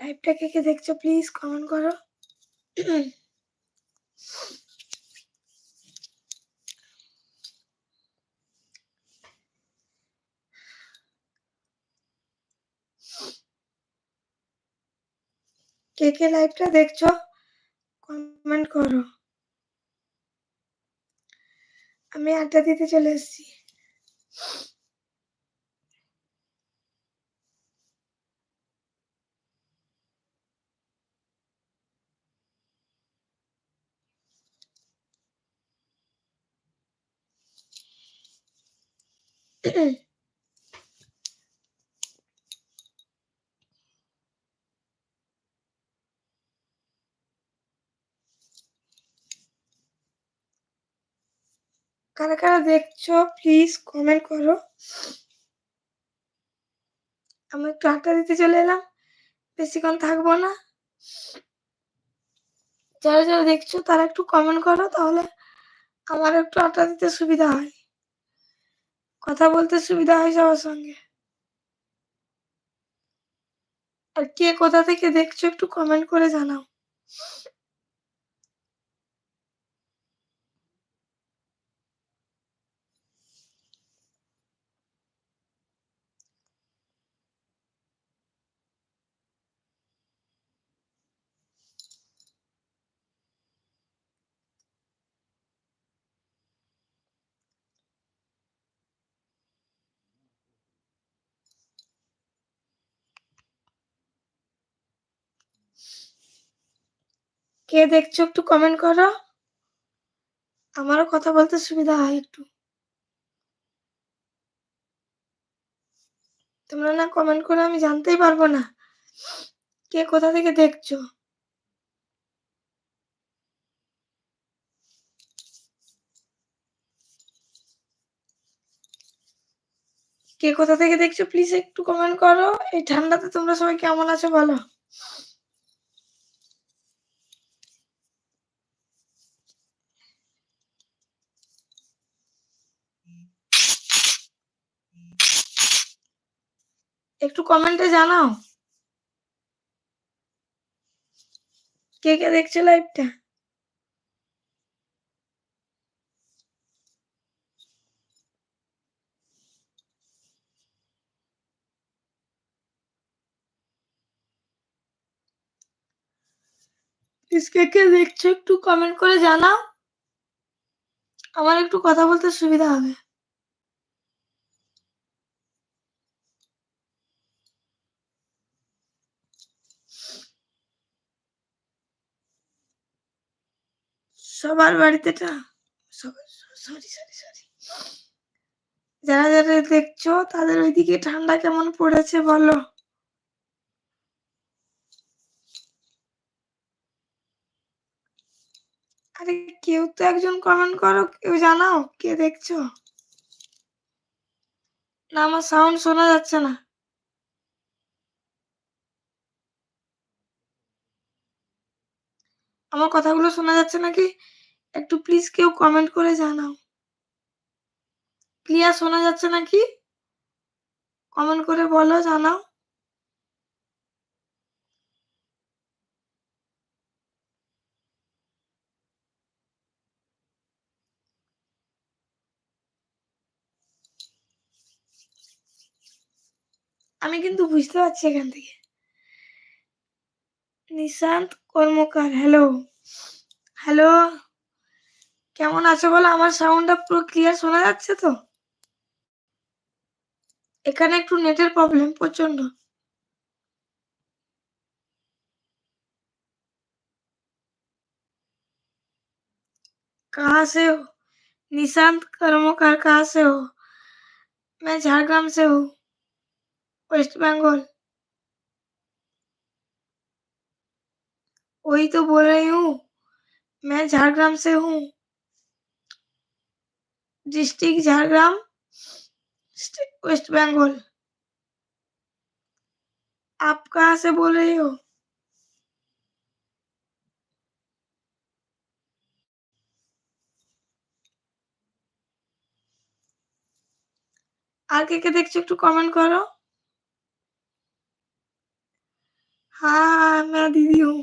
লাইভটা কে কে দেখছ please comment করো। কে কে লাইভটা দেখছ কমেন্ট করো। আমি আড্ডা দিতে চলে এসেছি। কারা কারা দেখছ প্লিজ কমেন্ট করো। আমি একটু আড্ডা দিতে চলে এলাম, বেশিক্ষণ থাকব না। যারা যারা দেখছ, তারা একটু কমেন্ট করো, তাহলে আমার একটু আড্ডা দিতে সুবিধা হয়। কথা বলতে সুবিধা হয় সবার সঙ্গে। আর কে কোথা থেকে দেখছ একটু কমেন্ট করে জানাও। কে দেখছ একটু কমেন্ট করো। আমারও কথা বলতে সুবিধা হয় একটু। তোমরা না কমেন্ট করে আমি জানতেই পারব না। কে কোথা থেকে দেখছ? কে কোথা থেকে দেখছ? প্লিজ একটু কমেন্ট করো। এই ঠান্ডাতে তোমরা সবাই কেমন আছো বলো। একটু কমেন্টে জানাও। কে কে দেখছে লাইভটা কে কে দেখছ একটু কমেন্ট করে জানাও। আমার একটু কথা বলতে সুবিধা হবে। সবার বাড়িতে সরি সরি সরি। যারা যারা দেখছ, তাদের ওইদিকে ঠান্ডা কেমন পড়েছে বলো? আরে কেউ তো একজন কমেন্ট করো, কেউ জানাও, কে দেখছ? না, আমার সাউন্ড শোনা যাচ্ছে না। আমার কথাগুলো শোনা যাচ্ছে নাকি? একটু প্লিজ কেউ কমেন্ট করে জানাও। ক্লিয়ার শোনা যাচ্ছে নাকি? কমেন্ট করে বলো, জানাও। আমি কিন্তু বুঝতে পারছি এখান থেকে। নিশান্ত কর্মকার হ্যালো হ্যালো কেমন আছো বলো আমার সাউন্ডটা পুরো ক্লিয়ার শোনা যাচ্ছে তো এখানে একটু নেটের প্রবলেম প্রচন্ড कहाँ से हो निशांत कर्मकार कहाँ से हो मैं झारग्राम से हूँ वेस्ट बंगाल वही तो बोल रही हूँ मैं झारग्राम से हूँ डिस्ट्रिक्ट झारग्राम वेस्ट बंगाल आप कहाँ से बोल रही हो আর কে কে দেখছো একটু কমেন্ট করো हाँ मैं दीदी हूँ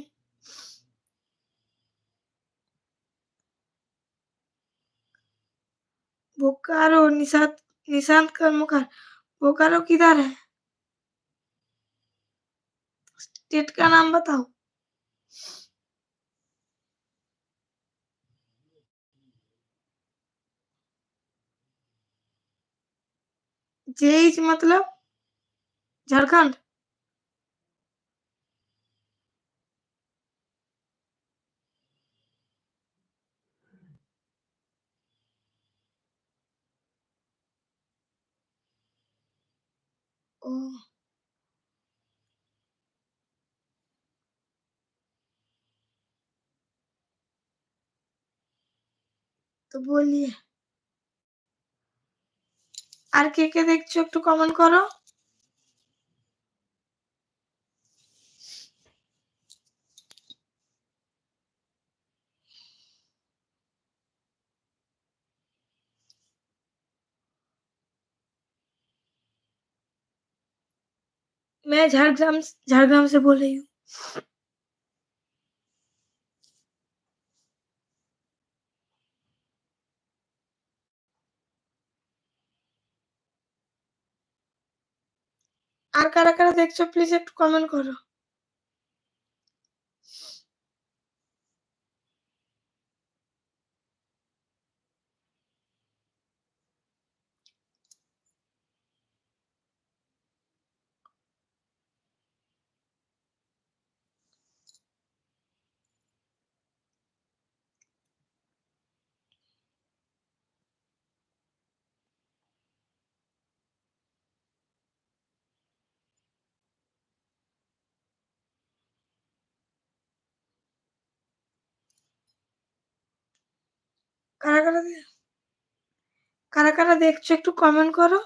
बोकारो निशांत निशांत कर्मकार बोकारो किधर है? स्टेट का नाम बताओ। जेईच मतलब? झारखंड? তো বলি। আর কে কে দেখছ একটু কমেন্ট করো। मैं झारग्राम झारग्राम से बोल रही हूँ আর কারা কারা দেখছো প্লিজ একটু কমেন্ট করো কারা কারা কারা কারা দেখছ একটু কমেন্ট করো।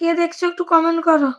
কে দেখছ একটু কমেন্ট করো।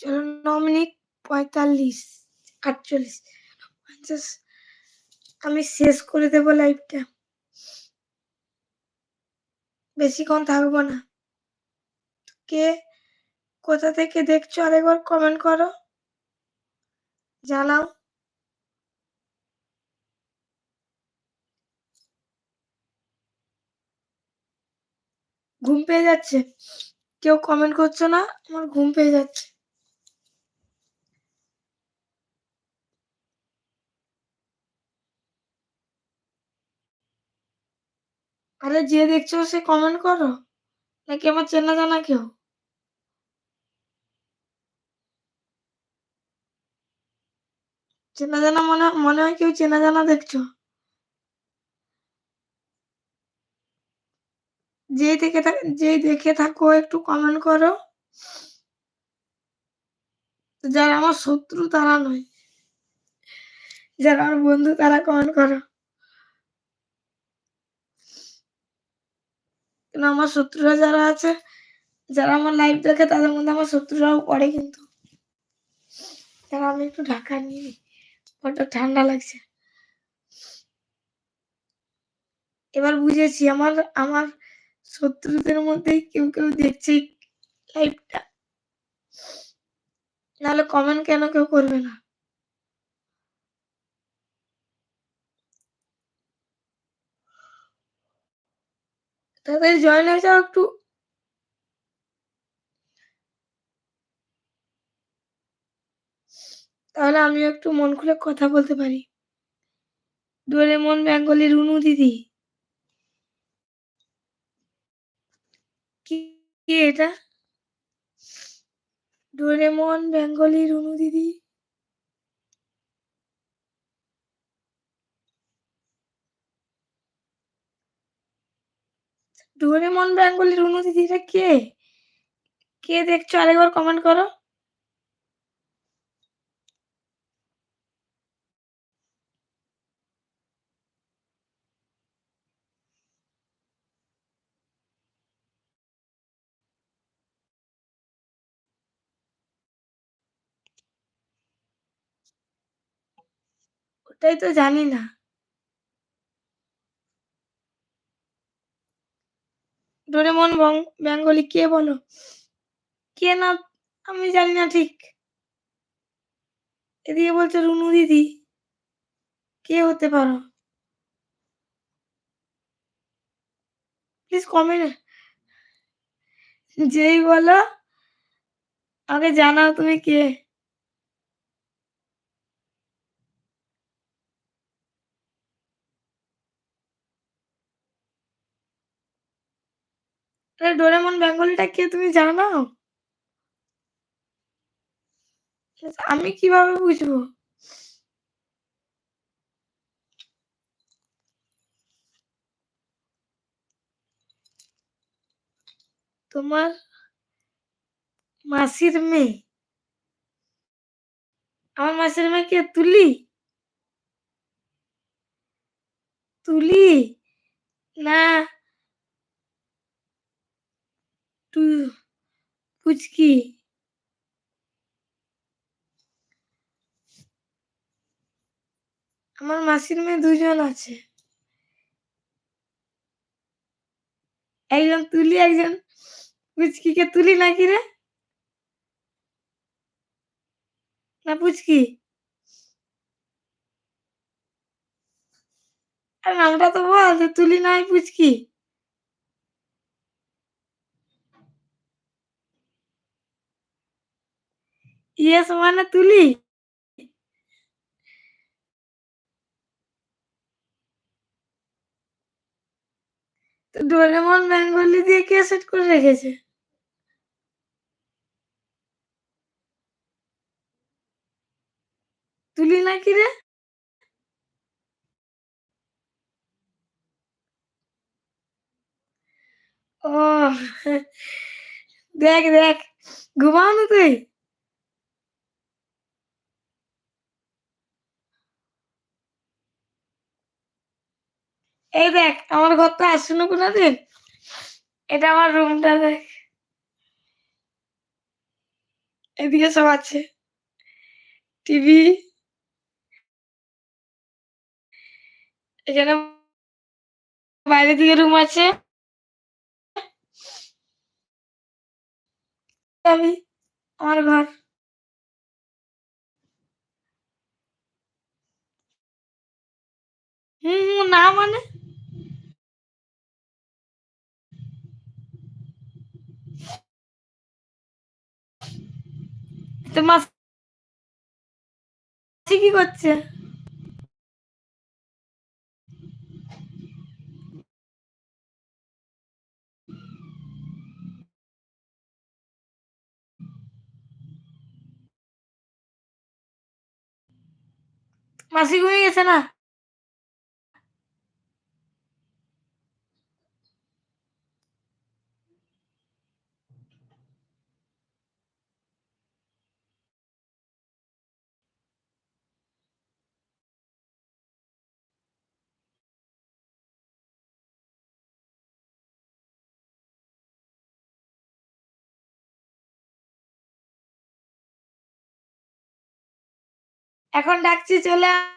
চলো পঁয়তাল্লিশ, আটচল্লিশ, পঞ্চাশ। আমি শেষ করে দেবো লাইভটা বেশিক্ষণ থাকব না। কে কোথা থেকে দেখছ আরেকবার কমেন্ট করো। জানাও। ঘুম পেয়ে যাচ্ছে। কেউ কমেন্ট করছ না? আমার ঘুম পেয়ে যাচ্ছে। আরে যে দেখছ সে কমেন্ট করো। নাকি আমার চেনা জানা কেউ? চেনা জানা মনে মনে হয় কেউ চেনা জানা দেখছ। যেই দেখে যেই দেখে থাকো, একটু কমেন্ট করো। যারা আমার শত্রু, তারা নয়। যারা আমার বন্ধু, তারা কমেন্ট করো। কিন্তু আমার শত্রুরা যারা আছে, যারা আমার লাইভ দেখে, তাদের মধ্যে আমার শত্রুরাও পড়ে কিন্তু। দাঁড়াও আমি একটু ঢাকা নিয়ে বড্ড ঠান্ডা লাগছে। এবার বুঝেছি, আমার আমার শত্রুদের মধ্যেই কেউ কেউ দেখছে লাইভটা নাহলে কমেন্ট কেন কেউ করবে না? তাদের জয়েন হয়ে যাও একটু। তাহলে আমিও একটু মন খুলে কথা বলতে পারি। ডোরেমন বেঙ্গলি রুনু দিদি। কি কি এটা? ডোরেমন বেঙ্গলি রুনু দিদি। ডোরেমন বেঙ্গলি রুনু দিদি এটা কে? কে দেখছ? আরেকবার কমেন্ট করো। ওটাই তো জানি না। ডোরেমন বেঙ্গলি কে বলো? কে না, আমি জানি না ঠিক। এদিকে বলছে রুনু দিদি। কে হতে পারো? প্লিজ কমেন্ট যেই বলো, আগে জানাও তুমি কে। ডোরেমন বেঙ্গলিটা কে তুমি জানো আমি কীভাবে বুঝব? তোমার মাসির মেয়ে। আমার মাসির মেয়ে কে? তুলি। তুলি? না। টু পুচকি আমার মাসির মেয়ে দুজন আছে। একজন তুলি, একজন পুচকিকে তুলি নাকি রে? না, পুচকি। আর নামটা তো বল তুলি নাই পুচকি। ইয়েস মানে তুলি ডোরেমন বেঙ্গলি দিয়ে কে সেট করে রেখেছে। তুলি নাকি রে? ও, দেখ দেখ, ঘুমাও না তুই? এই দেখ, আমার ঘরটা আসুন কোনোদিন। এটা আমার রুমটা দেখ। এদিকে সব আছে। টিভি এখানে বাইরে দিকে রুম আছে। আমি, আমার ঘর। হুম, না মানে? মাসি করছে? মাসি ঘুমিয়ে গেছে না? এখন ডাকছি চলে আয়।